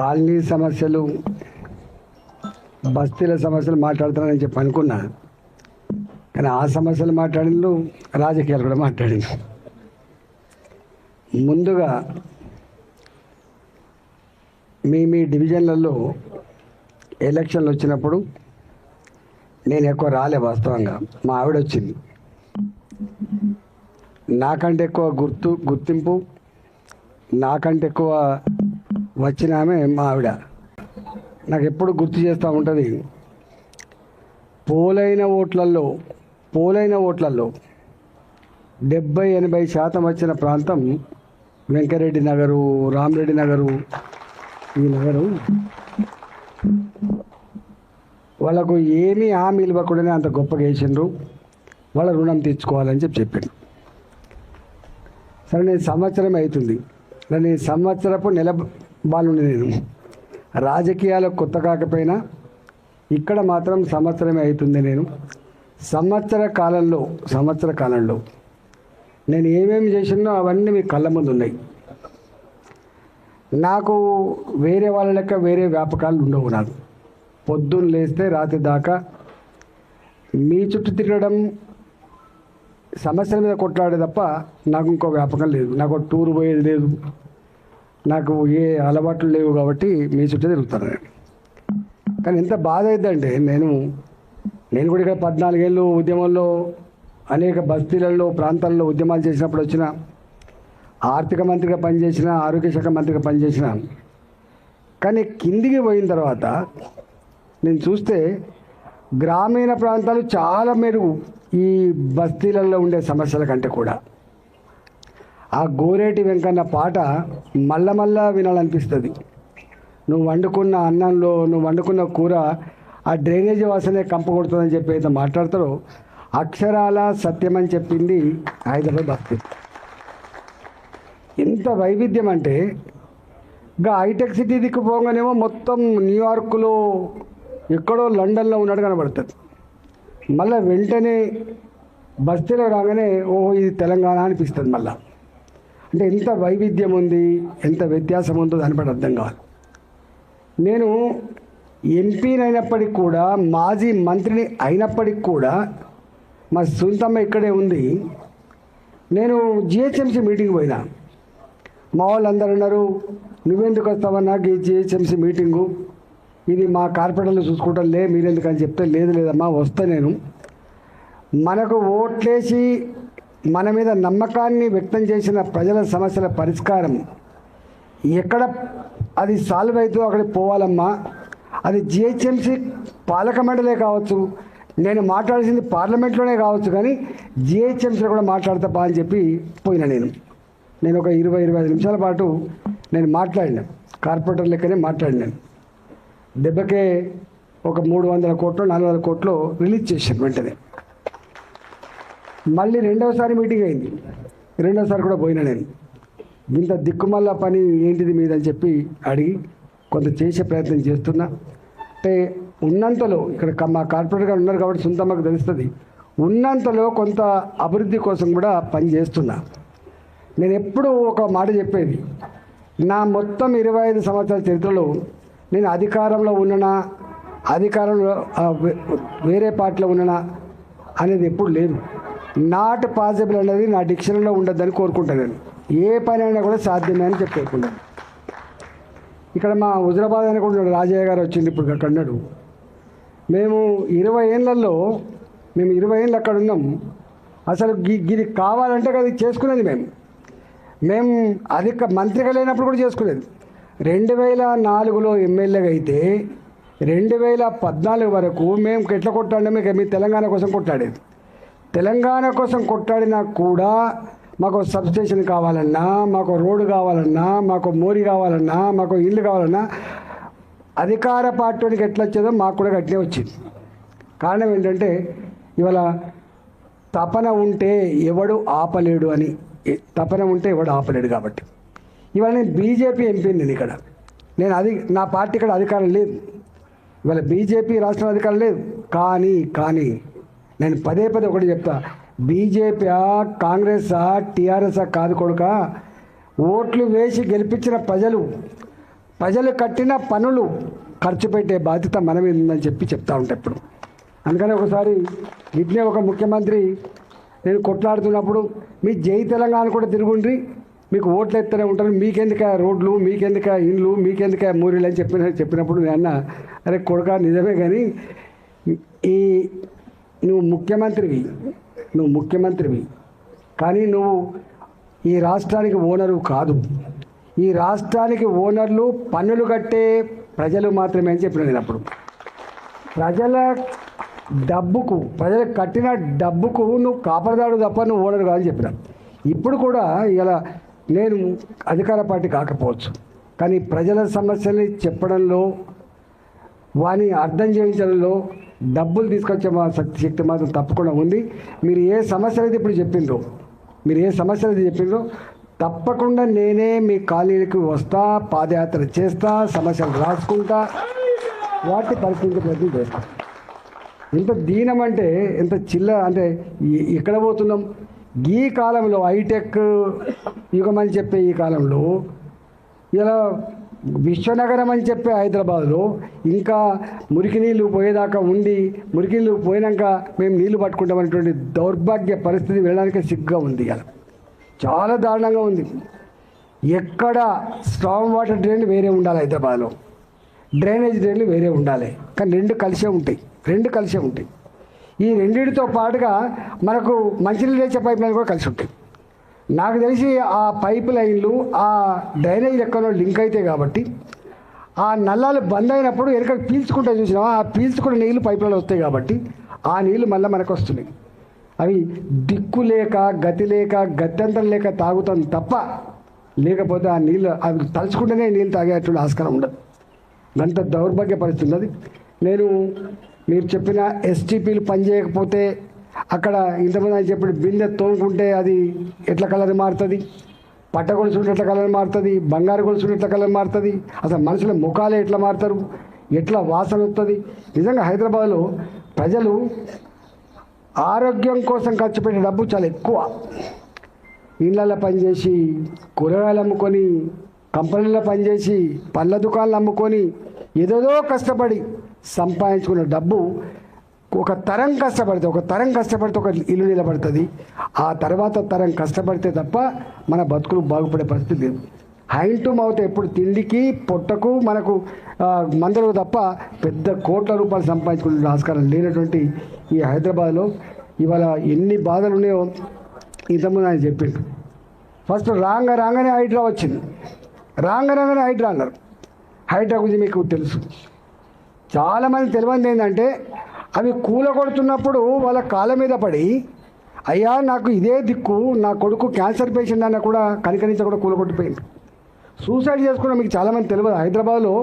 Colony సమస్యలు బస్తీల సమస్యలు మాట్లాడుతున్నానని చెప్పి అనుకున్నా. కానీ ఆ సమస్యలు మాట్లాడిండు రాజకీయాలు కూడా మాట్లాడింది. ముందుగా మీ మీ డివిజన్లలో ఎలక్షన్లు వచ్చినప్పుడు నేను ఎక్కువ రాలే వాస్తవంగా. మా ఆవిడ వచ్చింది. నాకంటే ఎక్కువ గుర్తు గుర్తింపు నాకంటే ఎక్కువ వచ్చిన ఆమె మా ఆవిడ. నాకు ఎప్పుడు గుర్తు చేస్తూ ఉంటుంది. పోలైన ఓట్లలో పోలైన ఓట్లలో డెబ్బై ఎనభై శాతం వచ్చిన ప్రాంతం వెంకరెడ్డి నగరు రామరెడ్డి నగరు ఈ నగరు. వాళ్ళకు ఏమీ హామీ ఇవ్వకుండానే అంత గొప్పగా వేసిండ్రు. వాళ్ళ రుణం తీర్చుకోవాలని చెప్పి చెప్పాడు సరే నేను సంవత్సరం అవుతుంది. నేను సంవత్సరపు నెల బాలుండి నేను. రాజకీయాలకు కొత్త కాకపోయినా ఇక్కడ మాత్రం సంవత్సరమే అవుతుంది నేను. సంవత్సర కాలంలో సంవత్సర కాలంలో నేను ఏమేమి చేసినో అవన్నీ మీ కళ్ళ ముందు ఉన్నాయి. నాకు వేరే వాళ్ళ లెక్క వేరే వ్యాపకాలు ఉండవు నాకు. పొద్దున్న లేస్తే రాత్రి దాకా మీ చుట్టూ తిరగడం సమస్యల మీద కొట్లాడే తప్ప నాకు ఇంకో వ్యాపకం లేదు. నాకు ఒక టూర్ పోయేది లేదు. నాకు ఏ అలవాట్లు లేవు కాబట్టి మీ చుట్టూ తిరుగుతాను. నేను కానీ ఎంత బాధ అవుతుందంటే నేను నేను కూడా ఇక్కడ పద్నాలుగేళ్ళు ఉద్యమంలో అనేక బస్తీలలో ప్రాంతాల్లో ఉద్యమాలు చేసినప్పుడు వచ్చిన ఆర్థిక మంత్రిగా పనిచేసిన ఆరోగ్య శాఖ మంత్రిగా పనిచేసిన. కానీ కిందికి పోయిన తర్వాత నేను చూస్తే గ్రామీణ ప్రాంతాలు చాలా మెరుగు. ఈ బస్తీలలో ఉండే సమస్యల కంటే కూడా. ఆ గోరేటి వెంకన్న పాట మళ్ళా మళ్ళా వినాలనిపిస్తుంది. నువ్వు వండుకున్న అన్నంలో నువ్వు వండుకున్న కూర ఆ డ్రైనేజ్ వాసనే కంప కొడుతుందని చెప్పి అయితే మాట్లాడతారో అక్షరాల సత్యం అని చెప్పింది హైదరాబాద్ బస్తీ ఇంత వైవిధ్యం అంటే ఇంకా హైటెక్ సిటీ దిక్కు పోగానేమో మొత్తం న్యూయార్క్లో ఎక్కడో లండన్లో ఉన్నట్టు కనబడుతుంది. మళ్ళీ వెంటనే బస్తీలో రాగానే ఓహో ఇది తెలంగాణ అనిపిస్తుంది మళ్ళీ. అంటే ఎంత వైవిధ్యం ఉంది ఎంత వ్యత్యాసం ఉందో దాన్ని బట్టి అర్థం కావాలి. నేను ఎంపీనైనప్పటికి కూడా మాజీ మంత్రిని అయినప్పటికి కూడా మా సొంతమ్మ ఇక్కడే ఉంది. నేను జిహెచ్ఎంసీ మీటింగ్ పోయినా. మా వాళ్ళందరూ అన్నారు నువ్వెందుకు వస్తావన్నా ఈ జిహెచ్ఎంసీ మీటింగు? ఇది మా కార్పొరేటర్లు చూసుకుంటాం లే మీరెందుకు అని చెప్తే లేదు లేదమ్మా వస్తా నేను. మనకు ఓట్లేసి మన మీద నమ్మకాన్ని వ్యక్తం చేసిన ప్రజల సమస్యల పరిష్కారం. ఎక్కడ అది సాల్వ్ అవుతుందో అక్కడికి పోవాలమ్మా. అది జిహెచ్ఎంసీ పాలక మండలే కావచ్చు నేను మాట్లాడాల్సింది పార్లమెంట్లోనే కావచ్చు కానీ జిహెచ్ఎంసీలో కూడా మాట్లాడతా బా అని చెప్పి పోయినా నేను. నేను ఒక ఇరవై ఇరవై ఐదు నిమిషాల పాటు నేను మాట్లాడినా. కార్పొరేటర్ లెక్కనే మాట్లాడినాను దెబ్బకే ఒక మూడు వందల కోట్లు నాలుగు వందల కోట్లు రిలీజ్ చేశాను వెంటనే. మళ్ళీ రెండవసారి మీటింగ్ అయింది. రెండోసారి కూడా పోయినా నేను. ఇంత దిక్కుమల్ల పని ఏంటిది మీద అని చెప్పి అడిగి కొంత చేసే ప్రయత్నం చేస్తున్నా. అంటే ఉన్నంతలో ఇక్కడ మా కార్పొరేటర్గా ఉన్నారు కాబట్టి సొంతమ్మకు తెలుస్తుంది. ఉన్నంతలో కొంత అభివృద్ధి కోసం కూడా పని చేస్తున్నా. నేను ఎప్పుడూ ఒక మాట చెప్పేది. నా మొత్తం ఇరవై ఐదు సంవత్సరాల చరిత్రలో నేను అధికారంలో ఉన్ననా అధికారంలో వేరే పార్టీలో ఉన్ననా అనేది ఎప్పుడు లేదు. నాట్ పాసిబుల్ అనేది నా డిక్షనరీలో ఉండద్దని కోరుకుంటాను నేను. ఏ పని అయినా కూడా సాధ్యమే అని చెప్పి కోరుకుంటాను. ఇక్కడ మా హుజరాబాద్ అనుకుంటున్నాడు రాజయ్య గారు వచ్చింది ఇప్పుడు అక్కడ అన్నాడు మేము ఇరవై ఏళ్ళల్లో మేము ఇరవై ఏళ్ళు అక్కడ ఉన్నాం. అసలు గి- గిది కావాలంటే అది చేసుకునేది మేము. మేము అధిక మంత్రిగా లేనప్పుడు కూడా చేసుకునేది. రెండు వేల నాలుగులో ఎమ్మెల్యేగా అయితే రెండు వేల పద్నాలుగు వరకు మేము ఎట్లా కొట్టాడే మీకు మీ తెలంగాణ కోసం కొట్టాడేది తెలంగాణ కోసం కొట్టాడినా కూడా మాకు సబ్స్టేషన్ కావాలన్నా మాకు రోడ్డు కావాలన్నా మాకు మోరి కావాలన్నా మాకు ఇల్లు కావాలన్నా అధికార పార్టీకి ఎట్లా వచ్చేదో మాకు కూడా అట్లే వచ్చింది. కారణం ఏంటంటే ఇవాళ తపన ఉంటే ఎవడు ఆపలేడు అని తపన ఉంటే ఎవడు ఆపలేడు కాబట్టి. ఇవాళ నేను బీజేపీ ఎంపీ నేను ఇక్కడ. నేను అది నా పార్టీ ఇక్కడ అధికారం లేదు. ఇవాళ బీజేపీ రాష్ట్రం అధికారం లేదు. కానీ కానీ నేను పదే పదే ఒకటి చెప్తా. బీజేపీ కాంగ్రెసా టీఆర్ఎస్ కాదు కొడుక. ఓట్లు వేసి గెలిపించిన ప్రజలు ప్రజలు కట్టిన పనులు ఖర్చు పెట్టే బాధ్యత మన మీద ఉందని చెప్పి చెప్తా ఉంటా ఇప్పుడు. అందుకని ఒకసారి ఇట్నే ఒక ముఖ్యమంత్రి నేను కొట్లాడుతున్నప్పుడు మీ జై తెలంగాణ కూడా తిరుగుండ్రి మీకు ఓట్లు ఎత్తనే ఉంటారు మీకెందుక రోడ్లు మీకెందుక ఇండ్లు మీకెందుక మూరీలు అని చెప్పిన చెప్పినప్పుడు నేను అన్న అరే కొడుక నిజమే కానీ ఈ నువ్వు ముఖ్యమంత్రివి. నువ్వు ముఖ్యమంత్రివి. కానీ నువ్వు ఈ రాష్ట్రానికి ఓనరు కాదు. ఈ రాష్ట్రానికి ఓనర్లు పన్నులు కట్టే ప్రజలు మాత్రమే అని చెప్పిన నేను అప్పుడు. ప్రజల డబ్బుకు ప్రజలు కట్టిన డబ్బుకు నువ్వు కాపరదాడు తప్ప నువ్వు ఓనరు కాదని చెప్పిన. ఇప్పుడు కూడా ఇలా నేను అధికార పార్టీ కాకపోవచ్చు. కానీ ప్రజల సమస్యల్ని చెప్పడంలో వాని అర్థం చేయించడంలో డబ్బులు తీసుకొచ్చే మా శక్తి శక్తి మాత్రం తప్పకుండా ఉంది. మీరు ఏ సమస్యలు అయితే ఇప్పుడు చెప్పిందో మీరు ఏ సమస్యలు అయితే చెప్పిందో తప్పకుండా నేనే మీ కాలనీలకు వస్తా పాదయాత్ర చేస్తా సమస్యలు రాసుకుంటా వాటిని పరిస్థితి ప్రయత్నం చేస్తా. ఎంత దీనం అంటే ఎంత చిల్ల అంటే ఎక్కడ పోతున్నాం? ఈ కాలంలో హైటెక్ యుగం అని చెప్పే ఈ కాలంలో ఇలా విశ్వనగరం అని చెప్పే హైదరాబాద్లో ఇంకా మురికి నీళ్ళు పోయేదాకా ఉండి మురికి నీళ్ళు పోయినాక మేము నీళ్ళు పట్టుకుంటామనేటువంటి దౌర్భాగ్య పరిస్థితి వెళ్ళడానికి సిగ్గా ఉంది అలా చాలా దారుణంగా ఉంది. ఎక్కడ స్ట్రాంగ్ వాటర్ డ్రైన్ వేరే ఉండాలి హైదరాబాద్లో. డ్రైనేజ్ డ్రైన్లు వేరే ఉండాలి. కానీ రెండు కలిసే ఉంటాయి. రెండు కలిసే ఉంటాయి. ఈ రెండింటితో పాటుగా మనకు మంచినీళ్ళు తెచ్చే పైప్ లైన్ కూడా కలిసి ఉంటాయి. నాకు తెలిసి ఆ పైప్ లైన్లు ఆ డ్రైనేజ్ ఎక్కడో లింక్ అయితే కాబట్టి ఆ నల్లాలు బంద్ అయినప్పుడు వెనక పీల్చుకుంటే చూసినావా? ఆ పీల్చుకున్న నీళ్ళు పైపులలో వస్తాయి కాబట్టి ఆ నీళ్ళు మళ్ళీ మనకు వస్తున్నాయి. అవి దిక్కు లేక గతి లేక గత్యంతరం లేక తాగుతాం తప్ప లేకపోతే ఆ నీళ్ళు అవి తలుచుకుంటేనే నీళ్ళు తాగేటువంటి ఆస్కారం ఉండదు. అంత దౌర్భాగ్య పరిస్థితి ఉన్నది నేను మీరు చెప్పిన ఎస్టీపీలు పనిచేయకపోతే అక్కడ ఇంతమంది అని చెప్పిన బిందె తోముకుంటే అది ఎట్ల కలర్ మారుతుంది? పట్ట గొలుసు ఎట్ల కలర్ మారుతుంది? బంగారు గొలుసు ఎట్ల కలర్ మారుతుంది? అసలు మనుషుల ముఖాలే ఎట్లా మారుతారు? ఎట్లా వాసన వస్తుంది? నిజంగా హైదరాబాద్లో ప్రజలు ఆరోగ్యం కోసం ఖర్చు పెట్టే డబ్బు చాలా ఎక్కువ. ఇళ్ళల్లో పనిచేసి కూరగాయలు అమ్ముకొని కంపెనీలో పనిచేసి పళ్ళ దుకాణాలు అమ్ముకొని ఏదేదో కష్టపడి సంపాదించుకున్న డబ్బు ఒక తరం కష్టపడితే ఒక తరం కష్టపడితే ఒక ఇల్లు నిలబడుతుంది. ఆ తర్వాత తరం కష్టపడితే తప్ప మన బతుకులు బాగుపడే పరిస్థితి లేదు. హైన్ టు మౌత్ ఎప్పుడు తిండికి పొట్టకు మనకు మందులకు తప్ప పెద్ద కోట్ల రూపాయలు సంపాదించుకునే ఆస్కారం లేనటువంటి ఈ హైదరాబాద్లో ఇవాళ ఎన్ని బాధలు ఉన్నాయో ఇంతకుముందు ఆయన చెప్పిండు. ఫస్ట్ రాంగ రాగానే హైడ్రా వచ్చింది. రాంగ రాగానే హైడ్రా అన్నారు. హైడ్రా గురించి మీకు తెలుసు. చాలామంది తెలియంది ఏంటంటే అవి కూల కొడుతున్నప్పుడు వాళ్ళ కాళ్ళ మీద పడి అయ్యా నాకు ఇదే దిక్కు నా కొడుకు క్యాన్సర్ పేషెంట్ అన్న కూడా కనికరించ కూడా కూల కొట్టిపోయింది సూసైడ్ చేసుకున్న మీకు చాలామంది తెలియదు? హైదరాబాద్లో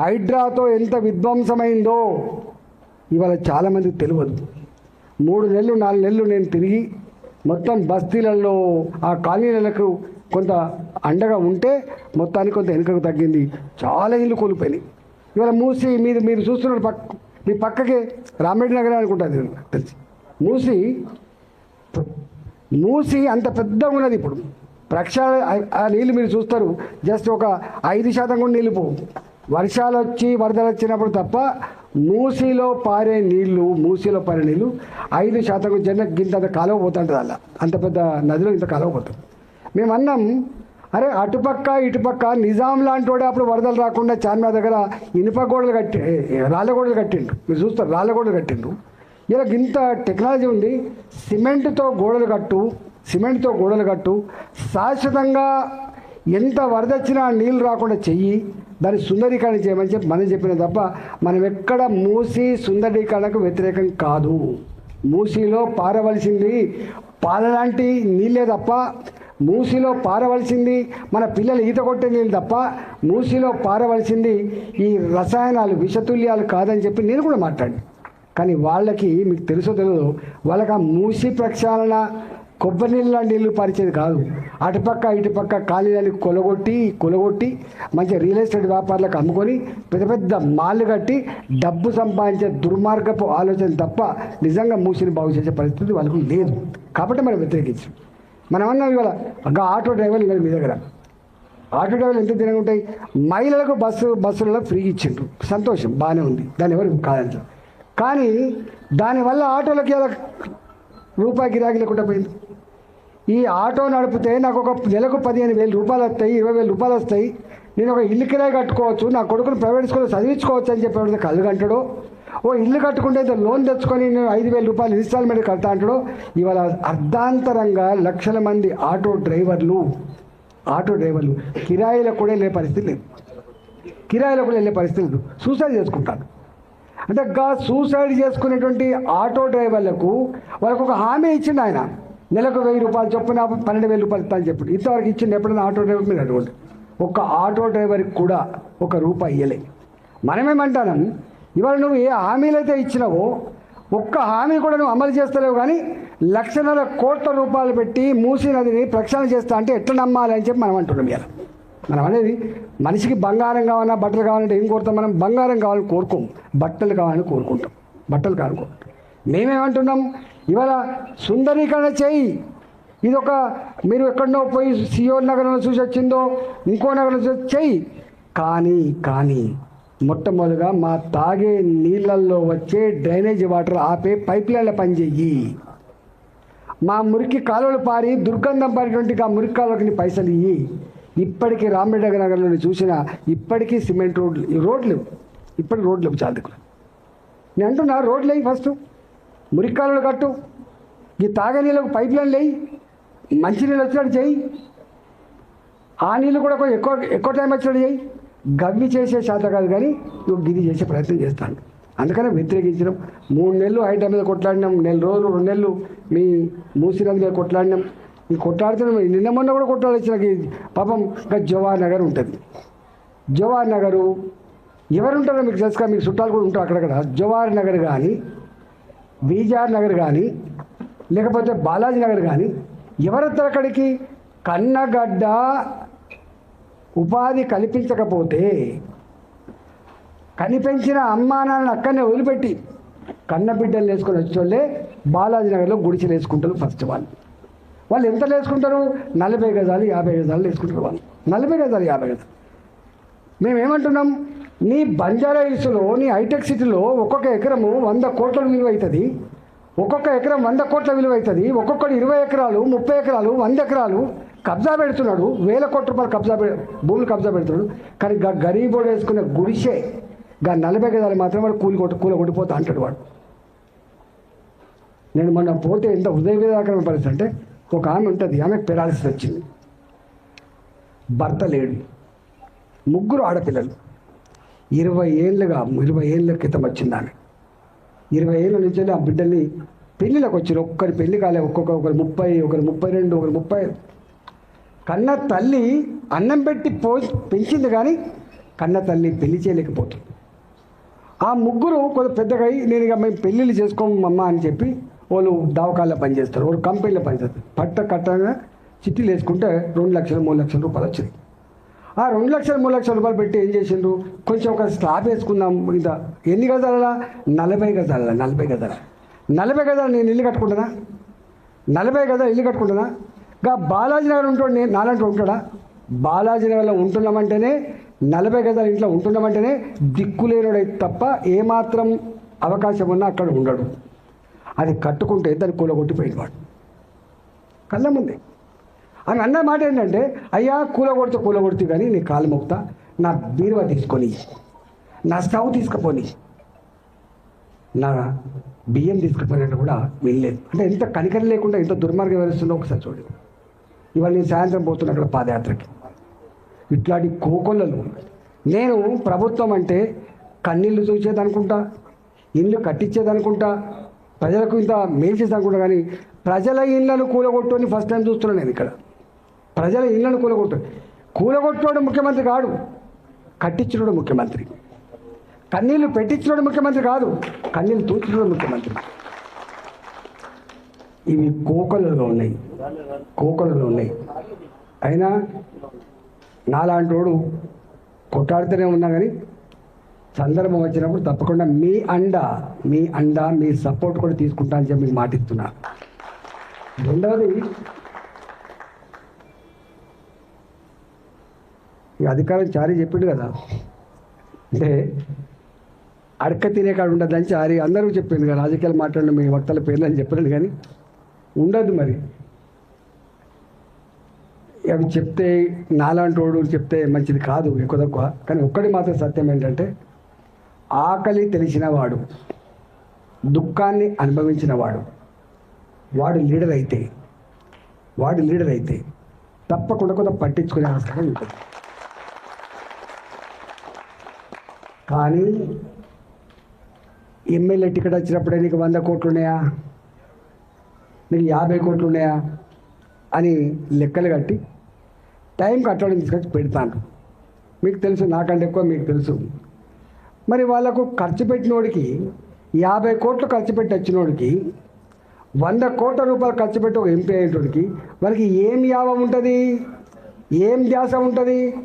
హైడ్రాతో ఎంత విధ్వంసమైందో ఇవాళ చాలామందికి తెలియదు. మూడు నెలలు నాలుగు నెలలు నేను తిరిగి మొత్తం బస్తీలలో ఆ కాలనీలకు కొంత అండగా ఉంటే మొత్తానికి కొంత వెనుకకు తగ్గింది. చాలా ఇల్లు కూలిపోయినాయి. ఇవాళ మూసి మీరు మీరు చూస్తున్నారు పక్క మీ పక్కకి రామరెడ్డి నగర్ అనుకుంటుంది తెలిసి. మూసి మూసి అంత పెద్దగా ఉన్నది ఇప్పుడు. ప్రక్షాళ ఆ నీళ్ళు మీరు చూస్తారు జస్ట్ ఒక ఐదు శాతం కూడా నీళ్ళు పోవు. వర్షాలు వచ్చి వరదలు వచ్చినప్పుడు తప్ప మూసిలో పారే నీళ్ళు మూసిలో పారే నీళ్ళు ఐదు శాతం జన గింత కాలువ పోతుంటుంది అలా. అంత పెద్ద నదిలో ఇంత కాలువ పోతుంది. మేము అన్నాం అరే అటుపక్క ఇటుపక్క నిజాం లాంటి వాడే అప్పుడు వరదలు రాకుండా చార్మినార్ దగ్గర ఇనుప గోడలు కట్టి రాళ్ళ గోడలు కట్టిండు. మీరు చూస్తారు రాళ్ళ గోడలు కట్టిండు. ఇలా ఇంత టెక్నాలజీ ఉంది. సిమెంట్తో గోడలు కట్టు సిమెంట్తో గోడలు కట్టు. శాశ్వతంగా ఎంత వరద వచ్చినా నీళ్ళు రాకుండా చెయ్యి దాన్ని సుందరీకరణ చేయమని చెప్పి మనం చెప్పిన తప్ప మనం ఎక్కడ మూసి సుందరీకరణకు వ్యతిరేకం కాదు. మూసిలో పారవలసింది పాలలాంటి నీళ్ళే తప్ప మూసిలో పారవలసింది మన పిల్లలు ఈత కొట్టే నీళ్ళు తప్ప మూసిలో పారవలసింది ఈ రసాయనాలు విషతుల్యాలు కాదని చెప్పి నేను కూడా మాట్లాడి కానీ వాళ్ళకి మీకు తెలుసో తెలియదు వాళ్ళకి ఆ మూసి ప్రక్షాళన కొబ్బరి నీళ్ళ నీళ్ళు పరిచేది కాదు. అటుపక్క ఇటుపక్క ఖాళీలని కొలగొట్టి కొలగొట్టి మంచి రియల్ ఎస్టేట్ వ్యాపారులకు అమ్ముకొని పెద్ద పెద్ద మాళ్ళు కట్టి డబ్బు సంపాదించే దుర్మార్గపు ఆలోచన తప్ప నిజంగా మూసిని బాగు చేసే పరిస్థితి వాళ్ళకు లేదు. కాబట్టి మనం వ్యతిరేకించాం. మనం అన్నాం ఇవాళ ఒక ఆటో డ్రైవర్ లేదు మీ దగ్గర. ఆటో డ్రైవర్లు ఎంత తినగా ఉంటాయి? మహిళలకు బస్సు బస్సులలో ఫ్రీ ఇచ్చిండ్రు. సంతోషం బాగానే ఉంది. దాని ఎవరు కాదంటారు. కానీ దానివల్ల ఆటోలకి ఇలా రూపాయి గిరాకీ లేకుండా పోయింది? ఈ ఆటో నడిపితే నాకు ఒక నెలకు పదిహేను వేలు రూపాయలు వస్తాయి ఇరవై వేలు రూపాయలు వస్తాయి. నేను ఒక ఇల్లు కిరాయి కట్టుకోవచ్చు నా కొడుకుని ప్రైవేట్ స్కూల్లో చదివించుకోవచ్చు అని చెప్పేవాడు కళ్ళు కంటాడు? ఓ ఇల్లు కట్టుకుంటే లోన్ తెచ్చుకొని నేను ఐదు వేల రూపాయలు ఇన్స్టాల్మెంట్ కడతా అంటాడు? ఇవాళ అర్ధాంతరంగా లక్షల మంది ఆటో డ్రైవర్లు ఆటో డ్రైవర్లు కిరాయిలకు కూడా వెళ్ళే పరిస్థితి లేదు. కిరాయిలకు కూడా వెళ్ళే పరిస్థితి లేదు. సూసైడ్ చేసుకుంటారు. అంటే గా సూసైడ్ చేసుకునేటువంటి ఆటో డ్రైవర్లకు వాళ్ళకు ఒక హామీ ఇచ్చిండు ఆయన. నెలకు వెయ్యి రూపాయలు చొప్పున పన్నెండు వేల రూపాయలు ఇస్తా చెప్పి. ఇంతవరకు ఇచ్చింది ఎప్పుడైనా ఆటో డ్రైవర్ మీరు అడగండి ఒక్క ఆటో డ్రైవర్కి కూడా ఒక రూపాయి ఇవ్వలే మనమేమంటాం? ఇవాళ నువ్వు ఏ హామీలు అయితే ఇచ్చినావో ఒక్క హామీ కూడా నువ్వు అమలు చేస్తలేవు కానీ లక్షన్నర కోట్ల రూపాయలు పెట్టి మూసీ నదిని ప్రక్షాళన చేస్తా అంటే ఎట్లా నమ్మాలి అని చెప్పి మనం అంటున్నాం ఇలా మనం అనేది మనిషికి బంగారం కావాలన్నా బట్టలు కావాలంటే ఏం కోరుతాం మనం? బంగారం కావాలని కోరుకోం. బట్టలు కావాలని కోరుకుంటాం. బట్టలు కావాలనుకో మేమేమంటున్నాం? ఇవాళ సుందరీకరణ చేయి. ఇది ఒక మీరు ఎక్కడో పోయి సియోల్ నగరంలో చూసి వచ్చిందో ఇంకో నగరంలో చూసి చెయ్యి కానీ కానీ మొట్టమొదటిగా మా తాగే నీళ్ళల్లో వచ్చే డ్రైనేజ్ వాటర్ ఆపే పైప్ లైన్ల పని చెయ్యి మా మురికి కాలువలు పారి దుర్గంధం పారినటువంటి ఆ మురికి కాలువకి పైసలు ఇయ్యి. ఇప్పటికీ రామరెడ్డి నగర్లో చూసిన ఇప్పటికీ సిమెంట్ రోడ్లు ఈ రోడ్లు ఇప్పటికి రోడ్లు చాలా నేను అంటున్నా రోడ్లు వేయి ఫస్ట్. మురికి కాలువలు కట్టు. ఈ తాగే నీళ్ళకు పైప్ లైన్ లేయి మంచినీళ్ళు వచ్చినట్టు చేయి. ఆ నీళ్ళు కూడా ఎక్కువ ఎక్కువ టైం వచ్చినట్టు చేయి. గవ్వి చేసే శాత కాదు కానీ నువ్వు గిది చేసే ప్రయత్నం చేస్తాను అందుకనే వ్యతిరేకించడం. మూడు నెలలు ఐటమ్ మీద కొట్లాడినాం. నెల రోజులు రెండు నెలలు మీ మూసినది మీద కొట్లాడినాం. ఈ కొట్లాడుతున్నాం నిన్న మొన్న కూడా కొట్లాడొచ్చిన పాపం ఇంకా జవహర్ నగర్ ఉంటుంది. జవహర్ నగరు ఎవరు ఉంటారో మీకు తెలుసుగా మీకు చుట్టాలు కూడా ఉంటారు అక్కడక్కడ. జవహర్ నగర్ కానీ బీజార్ నగర్ కానీ లేకపోతే బాలాజీ నగర్ కానీ ఎవరెత్తారు అక్కడికి? కన్నగడ్డ ఉపాధి కల్పించకపోతే కనిపించిన అమ్మా నాన్నని అక్కడనే వదిలిపెట్టి కన్న బిడ్డలు వేసుకొని వచ్చేవాళ్ళే బాలాజీ నగర్లో గుడిసెలు వేసుకుంటారు ఫస్ట్ వాళ్ళు వాళ్ళు ఎంత వేసుకుంటారు నలభై గజాలు యాభై గజాలు వేసుకుంటారు వాళ్ళు. నలభై గజాలు యాభై గజాలు. మేమేమంటున్నాం? నీ బంజారా హిల్స్లో నీ హైటెక్ సిటీలో ఒక్కొక్క ఎకరము వంద కోట్ల విలువ అవుతుంది. ఒక్కొక్క ఎకరం వంద కోట్ల విలువ అవుతుంది. ఒక్కొక్కటి ఇరవై ఎకరాలు ముప్పై ఎకరాలు వంద ఎకరాలు. కబ్జా పెడుతున్నాడు వేల కోట్ల రూపాయలు కబ్జా పె భూములు కబ్జా పెడుతున్నాడు. కానీ గా గరీబోడు వేసుకునే గుడిసే గా నలభై గదాలు మాత్రం వాడు కూలి కొట్టు కూల కొట్టిపోతా అంటాడు వాడు. నేను మొన్న పోతే ఎంత హృదయ విధాకరమైన పరిస్థితి అంటే ఒక ఆమె ఉంటుంది ఆమె పెరాలిసిస్ వచ్చింది. భర్త లేడు. ముగ్గురు ఆడపిల్లలు. ఇరవై ఏళ్ళుగా ఇరవై ఏళ్ళ క్రితం వచ్చింది ఆమె. ఇరవై ఏళ్ళ నుంచి ఆ బిడ్డల్ని పెళ్ళిళ్ళకి వచ్చారు ఒక్కరి పెళ్ళి కాలే ఒక్కొక్క ఒకరు ముప్పై ఒకరు ముప్పై రెండు ఒకరు ముప్పై కన్న తల్లి అన్నం పెట్టి పో పెంచింది కానీ కన్న తల్లి పెళ్ళి చేయలేకపోతుంది. ఆ ముగ్గురు కొంత పెద్దగా నేను ఇక మేము పెళ్ళిళ్ళు చేసుకోమమ్మా అని చెప్పి వాళ్ళు దావకాల్లో పనిచేస్తారు వాళ్ళు కంపెనీలో పనిచేస్తారు. పట్ట కట్టగా చిట్టీలు వేసుకుంటే రెండు లక్షలు మూడు లక్షల రూపాయలు వచ్చింది. ఆ రెండు లక్షలు మూడు లక్షల రూపాయలు పెట్టి ఏం చేసిండ్రు? కొంచెం ఒక స్లాబ్ వేసుకుందాం ఇంత. ఎన్ని గజాల నలభై గజాల నలభై గజాల. నలభై గజాలు నేను ఇల్లు కట్టుకుంటానా? నలభై గజాలు ఇల్లు కట్టుకుంటానా? గా బాలాజీ నగర్ ఉంటాడు నేను నాలంటూ ఉంటాడా? బాలాజీ నగర్లో ఉంటున్నామంటేనే నలభై గజాల ఇంట్లో ఉంటున్నామంటేనే దిక్కులేనుడై తప్ప ఏమాత్రం అవకాశం ఉన్నా అక్కడ ఉండడు. అది కట్టుకుంటే దాన్ని కూలగొట్టిపోయింది వాడు. కళ్ళ ముందే. అని అన్న మాట ఏంటంటే అయ్యా కూల కొడితే కూల కానీ నీ కాలు మొక్తా నా బీరువా తీసుకొని నా స్టవ్ తీసుకుపోని. నా బియ్యం తీసుకుపోయినట్టు కూడా వెళ్ళలేదు అంటే ఎంత కనికరం లేకుండా ఎంత దుర్మార్గం వ్యవహరిస్తుందో ఒకసారి చూడండి. ఇవాళ నేను సాయంత్రం పోతున్నా అక్కడ పాదయాత్రకి. ఇట్లాంటి కోకొల్లలు. నేను ప్రభుత్వం అంటే కన్నీళ్ళు చూసేదనుకుంటా ఇల్లు కట్టించేదనుకుంటా ప్రజలకు ఇంత మేలు చేసేది కానీ ప్రజల ఇళ్ళను కూలగొట్టుని ఫస్ట్ టైం చూస్తున్నాను నేను ఇక్కడ. ప్రజల ఇళ్ళను కూలగొట్టు కూలగొట్టుకోవడం ముఖ్యమంత్రి కాడు. కట్టించడం ముఖ్యమంత్రి. కన్నీళ్ళు పెట్టించడం ముఖ్యమంత్రి కాదు. కన్నీళ్ళు తూర్చడం ముఖ్యమంత్రి. ఇవి కోకలలో ఉన్నాయి. కోకలలో ఉన్నాయి. అయినా నాలాంటోడు కొట్టాడుతూనే ఉన్నా కానీ సందర్భం వచ్చినప్పుడు తప్పకుండా మీ అండ మీ అండ మీ సపోర్ట్ కూడా తీసుకుంటా అని చెప్పి మీకు మాటిస్తున్నా. రెండవది ఈ అధికారం చారీ చెప్పిండు కదా. అంటే అడక తినే కాడ ఉండదని చారి అందరూ చెప్పింది కదా. రాజకీయాలు మాట్లాడిన మీ వక్తల పేర్లు అని చెప్పలేదు కానీ ఉండదు మరి. అవి చెప్తే నాలాంటి వాడు చెప్తే మంచిది కాదు ఎక్కువ తక్కువ. కానీ ఒక్కటి మాత్రం సత్యం ఏంటంటే ఆకలి తెలిసిన వాడు దుఃఖాన్ని అనుభవించిన వాడు వాడు లీడర్ అయితే వాడు లీడర్ అయితే తప్పకుండా కొంత పట్టించుకునే అవసరం ఉంటుంది. కానీ ఎమ్మెల్యే టికెట్ వచ్చినప్పుడే నీకు వంద కోట్లు ఉన్నాయా? నీకు యాభై కోట్లు ఉన్నాయా? అని లెక్కలు కట్టి టైం కట్టడం తీసుకొచ్చి పెడతాను. మీకు తెలుసు నాకంటే ఎక్కువ మీకు తెలుసు. మరి వాళ్ళకు ఖర్చు పెట్టినోడికి యాభై కోట్లు ఖర్చు పెట్టి వచ్చినోడికి వంద కోట్ల రూపాయలు ఖర్చు పెట్టి ఒక ఎంపీ అయ్యేటోడికి వాళ్ళకి ఏం యావ ఉంటుంది? ఏం ధ్యాస ఉంటుంది?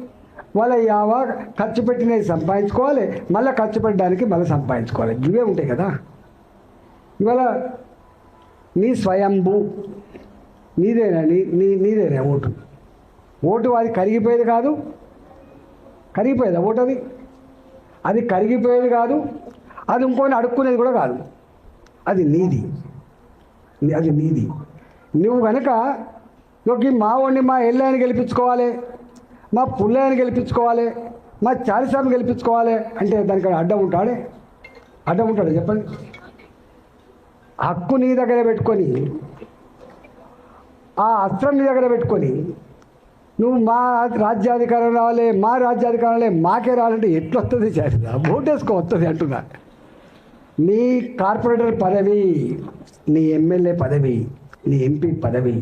వాళ్ళ యావ ఖర్చు పెట్టినది సంపాదించుకోవాలి మళ్ళీ ఖర్చు పెట్టడానికి మళ్ళీ సంపాదించుకోవాలి. ఇవే ఉంటాయి కదా. ఇవాళ నీ స్వయంభూ. నీదేనా? నీ నీ నీదేనా? ఓటు. ఓటు అది కరిగిపోయేది కాదు. కరిగిపోయేది ఓటు అది? అది కరిగిపోయేది కాదు. అది ఇంకోని అడుక్కునేది కూడా కాదు. అది నీది. అది నీది. నువ్వు కనుక ఈ మా వాడిని మా ఎల్లాయని గెలిపించుకోవాలి మా పుల్లాయని గెలిపించుకోవాలి మా చారిసామి గెలిపించుకోవాలి అంటే దానికి అడ్డం ఉంటాడే. అడ్డం ఉంటాడు చెప్పండి? హక్కు నీ దగ్గర పెట్టుకొని ఆ అస్త్రం నీ దగ్గర పెట్టుకొని నువ్వు మా రాజ్యాధికారం రావాలి మా రాజ్యాధికారం రావాలి మాకే రావాలంటే ఎట్లొస్తుంది చేస్తా ఓటేసుకో వస్తుంది అంటున్నా. నీ కార్పొరేటర్ పదవి నీ ఎమ్మెల్యే పదవి నీ ఎంపీ పదవి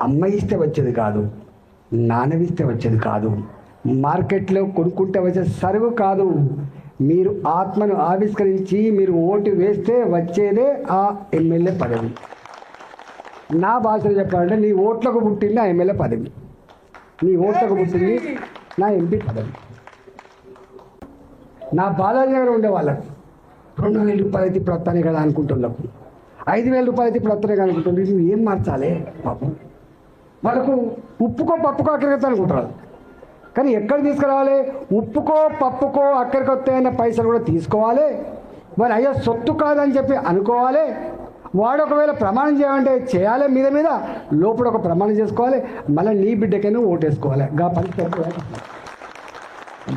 అమ్మ ఇస్తే వచ్చేది కాదు నానవిస్తే వచ్చేది కాదు మార్కెట్లో కొనుక్కుంటే వచ్చే సరుకు కాదు మీరు ఆత్మను ఆవిష్కరించి మీరు ఓటు వేస్తే వచ్చేదే ఆ ఎమ్మెల్యే పదవి. నా భాషలో చెప్పాలంటే నీ ఓట్లకు పుట్టింది ఆ ఎమ్మెల్యే పదవి. నీ ఓట్లకు పుట్టింది నా ఎంపీ పదవి. నా బాలాజీ నగర్ ఉండే వాళ్ళకు రెండు వేల రూపాయలు అయితే ఇప్పుడు వస్తానే కదా అనుకుంటున్నాకు ఐదు వేల రూపాయలు అయితే ఇప్పుడు వస్తానే కదా అనుకుంటున్నారు నువ్వు ఏం మార్చాలి? పాపం. వాళ్ళకు ఉప్పుకో పప్పుకో అక్కడికి అనుకుంటారు కానీ ఎక్కడ తీసుకురావాలి? ఉప్పుకో పప్పుకో అక్కడికి వస్తాయన్న పైసలు కూడా తీసుకోవాలి. మరి అయ్యో సొత్తు కాదని చెప్పి అనుకోవాలి. వాడు ఒకవేళ ప్రమాణం చేయమంటే చేయాలి మీద మీద లోపల ఒక ప్రమాణం చేసుకోవాలి. మళ్ళీ నీ బిడ్డకైనా ఓటేసుకోవాలి. గా పని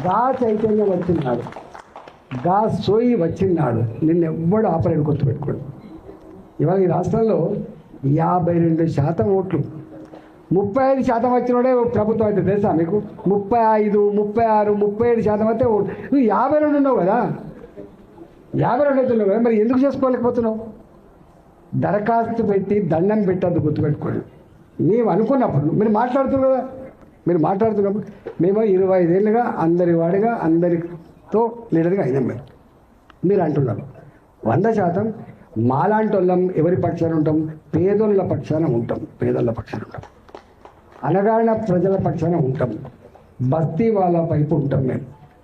గా చైతన్యం వచ్చినాడు. గా సోయి వచ్చినాడు. నిన్ను ఎవ్వడు ఆపరేట్ గుర్తుపెట్టుకోడు. ఇవాళ ఈ రాష్ట్రంలో యాభై రెండు శాతం ఓట్లు ముప్పై ఐదు శాతం వచ్చినోడే ప్రభుత్వం అయితే తెలుసా మీకు? ముప్పై ఐదు ముప్పై ఆరు ముప్పై ఏడు శాతం అయితే నువ్వు యాభై రెండు ఉన్నావు కదా? యాభై రెండు అయితే ఉన్నావు కదా? మరి ఎందుకు చేసుకోలేకపోతున్నావు? దరఖాస్తు పెట్టి దండం పెట్టద్దు గుర్తుపెట్టుకోండి. మేము అనుకున్నప్పుడు మీరు మాట్లాడుతున్నారు కదా? మీరు మాట్లాడుతున్నప్పుడు మేము ఇరవై ఐదేళ్ళుగా అందరి వాడిగా అందరితో లీడర్గా అయినాం మేము. మీరు అంటున్నారు. వంద శాతం మాలాంటి వాళ్ళం ఎవరి పక్షాన ఉంటాం? పేదోళ్ళ పక్షాన ఉంటాం. పేదోళ్ళ పక్షాన ఉంటాం. అనగాన ప్రజల పక్షాన ఉంటాం. బస్తీ వాళ్ళ వైపు ఉంటాం మేము.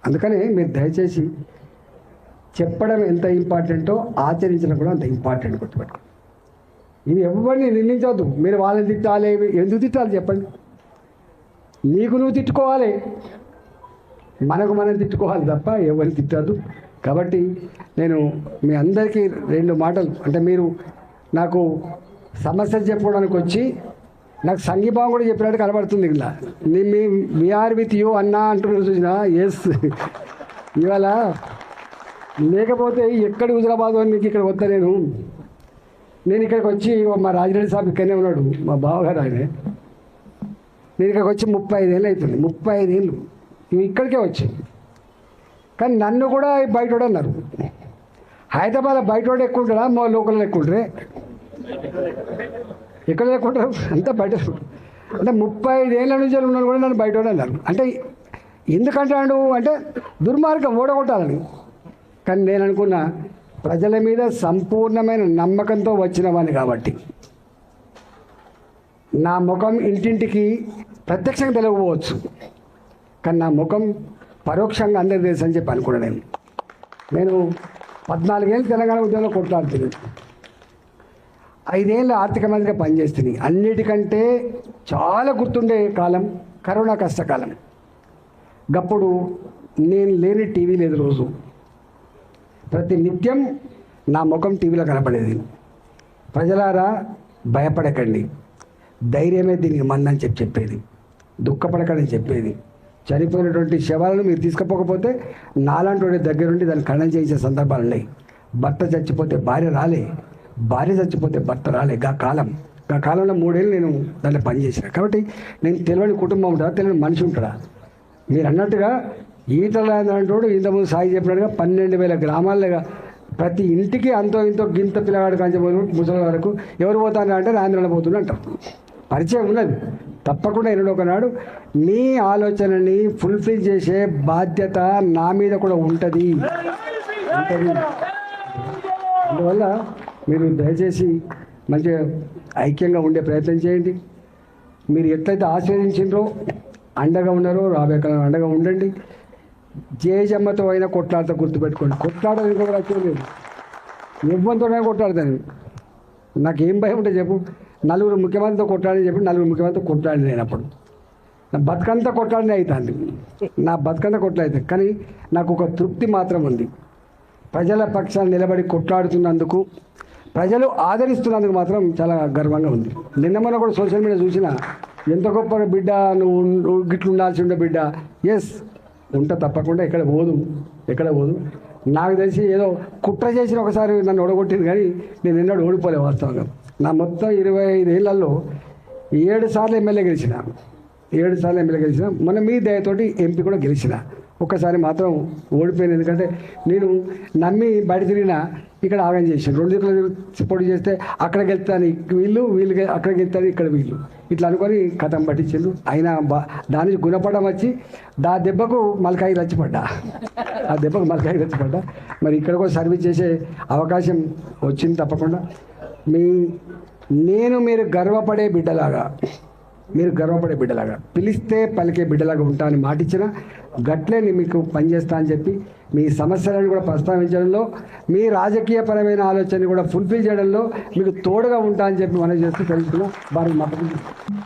అందుకని మీరు దయచేసి చెప్పడం ఎంత ఇంపార్టెంటో ఆచరించడం కూడా అంత ఇంపార్టెంట్ గుర్తుపెట్టుకోండి ఇది ఎవరిని నిందించవద్దు మీరు వాళ్ళని తిట్టాలి ఎందుకు తిట్టాలి చెప్పండి. నీకు నువ్వు తిట్టుకోవాలి. మనకు మనం తిట్టుకోవాలి తప్ప ఎవరిని తిట్టద్దు. కాబట్టి నేను మీ అందరికీ రెండు మాటలు. అంటే మీరు నాకు సమస్య చెప్పుకోవడానికి వచ్చి నాకు సంగీభావం కూడా చెప్పినట్టు కనబడుతుంది ఇలా నేను మీ వీఆర్ విత్ యూ అన్నా అంటున్నారు చూసిన? ఎస్ ఇవాళ లేకపోతే ఎక్కడ హుజరాబాద్ నీకు మీకు ఇక్కడ వద్దా నేను? నేను ఇక్కడికి వచ్చి మా రాజరెడ్డి సాబ్ ఇక్కడనే ఉన్నాడు మా బావగారు ఆయన. నేను ఇక్కడికి వచ్చి ముప్పై ఐదేళ్ళు అవుతుంది ముప్పై ఐదేళ్ళు. ఇవి ఇక్కడికే వచ్చాయి కానీ నన్ను కూడా బయట అన్నారు. హైదరాబాద్ బయట ఎక్కువ ఉంటారా మా లోకల్లో ఎక్కువ ఉంటారే? ఎక్కడ లేకుండా అంతా బయట. అంటే ముప్పై ఐదేళ్ళ నుంచి ఉన్నాను కూడా నన్ను బయట అన్నారు అంటే ఎందుకంటాడు అంటే దుర్మార్గం ఓడగొట్టాలని. కానీ నేను అనుకున్న ప్రజల మీద సంపూర్ణమైన నమ్మకంతో వచ్చినవాడిని కాబట్టి. నా ముఖం ఇంటింటికి ప్రత్యక్షంగా తెలియకపోవచ్చు కానీ నా ముఖం పరోక్షంగా అందరి తెలుసు అని చెప్పి అనుకున్నాను నేను. నేను పద్నాలుగేళ్ళు తెలంగాణ ఉద్యోగంలో కొట్లాడుతున్నాను. ఐదేళ్ళు ఆర్థిక మంత్రిగా పనిచేస్తున్నాయి అన్నిటికంటే చాలా గుర్తుండే కాలం కరోనా కష్టకాలం. గప్పుడు నేను లేని టీవీ లేదు రోజు. ప్రతి నిత్యం నా ముఖం టీవీలో కనపడేది. ప్రజలారా భయపడకండి. ధైర్యమే దీనికి మందని చెప్పి చెప్పేది. దుఃఖపడకండి చెప్పేది. చనిపోయినటువంటి శవాలను మీరు తీసుకుపోకపోతే నాలాంటి దగ్గరుండి దాన్ని ఖండన చేయించే సందర్భాలు ఉన్నాయి భర్త చచ్చిపోతే భార్య రాలే. భార్య చచ్చిపోతే భర్త రాలే గా కాలం. గా కాలంలో మూడేళ్ళు నేను దాంట్లో పనిచేసిన. కాబట్టి నేను తెలియని కుటుంబం ఉంటా తెలియని మనిషి ఉంటాడా? మీరు అన్నట్టుగా ఈతల అంటోడు ఇంతకుముందు సాయి చెప్పినట్టుగా పన్నెండు వేల గ్రామాల్లో ప్రతి ఇంటికి అంతో ఇంతో గింత పిల్లగాడు కంచె ముసలి వరకు ఎవరు పోతారు అంటే ఆంధ్రలో పోతున్నా అంటారు పరిచయం ఉన్నది. తప్పకుండా ఎన్నడో ఒకనాడు మీ ఆలోచనని ఫుల్ఫిల్ చేసే బాధ్యత నా మీద కూడా ఉంటుంది. ఉంటుంది. అందువల్ల మీరు దయచేసి మంచిగా ఐక్యంగా ఉండే ప్రయత్నం చేయండి. మీరు ఎట్లయితే ఆశ్రయించారో అండగా ఉన్నారో రాబోయే కాలం అండగా ఉండండి. జేజమ్మతో అయినా కొట్లాడతా గుర్తుపెట్టుకోండి. కొట్లాడదు కూడా వచ్చింది లేదు. ఇవ్వంతోనే కొట్లాడతాను ఏం భయం ఉంటే చెప్పు. నలుగురు ముఖ్యమంత్రితో కొట్లాడని చెప్పి నలుగురు ముఖ్యమంత్రితో కొట్లాడి లేనప్పుడు. నా బతుకంతా కొట్లాడినే అవుతుంది నా బతుకంతా కొట్లాడుతుంది కానీ నాకు ఒక తృప్తి మాత్రం ఉంది. ప్రజల పక్షాన్ని నిలబడి కొట్లాడుతున్నందుకు ప్రజలు ఆదరిస్తున్నందుకు మాత్రం చాలా గర్వంగా ఉంది. నిన్న మొన్న కూడా సోషల్ మీడియా చూసిన ఎంత గొప్ప బిడ్డ నువ్వు నువ్వు గిట్లు ఉండాల్సి ఉండే బిడ్డ. ఎస్ ఉంట తప్పకుండా ఎక్కడ పోదు ఎక్కడ పోదు. నాకు తెలిసి ఏదో కుట్ర చేసిన ఒకసారి నన్ను ఓడగొట్టింది కానీ నేను ఎన్నడూ ఓడిపోలే వాస్తవంగా. నా మొత్తం ఇరవై ఐదేళ్ళలో ఏడు సార్లు ఎమ్మెల్యే గెలిచిన ఏడు సార్లు ఎమ్మెల్యే గెలిచిన మన మీ దయతోటి ఎంపీ కూడా గెలిచిన. ఒక్కసారి మాత్రం ఓడిపోయాను ఎందుకంటే నేను నమ్మి బయట తిరిగిన ఇక్కడ ఆగం చేసిండు రెండు దిక్కులు సపోర్ట్ చేస్తే అక్కడ వెళ్తాను వీళ్ళు వీళ్ళు అక్కడ గెలుతాను ఇక్కడ వీళ్ళు. ఇట్లా అనుకొని కథం పట్టించిండు అయినా బా దాని నుంచి గుణపడం వచ్చి దా దెబ్బకు మలకాయి రచ్చిపడ్డా ఆ దెబ్బకు మలకాయి రచ్చిపడ్డా మరి ఇక్కడ కూడా సర్వీస్ చేసే అవకాశం వచ్చింది తప్పకుండా. మీ నేను మీరు గర్వపడే బిడ్డలాగా మీరు గర్వపడే బిడ్డలాగా. పిలిస్తే పలికే బిడ్డలాగా ఉంటా అని మాటిచ్చిన గట్లే నేను మీకు పనిచేస్తా అని చెప్పి మీ సమస్యలను కూడా ప్రస్తావించడంలో మీ రాజకీయపరమైన ఆలోచనని కూడా ఫుల్ఫిల్ చేయడంలో మీకు తోడుగా ఉంటా అని చెప్పి మనం చేస్తూ తెలుసుకున్నాం వారికి మద్దతు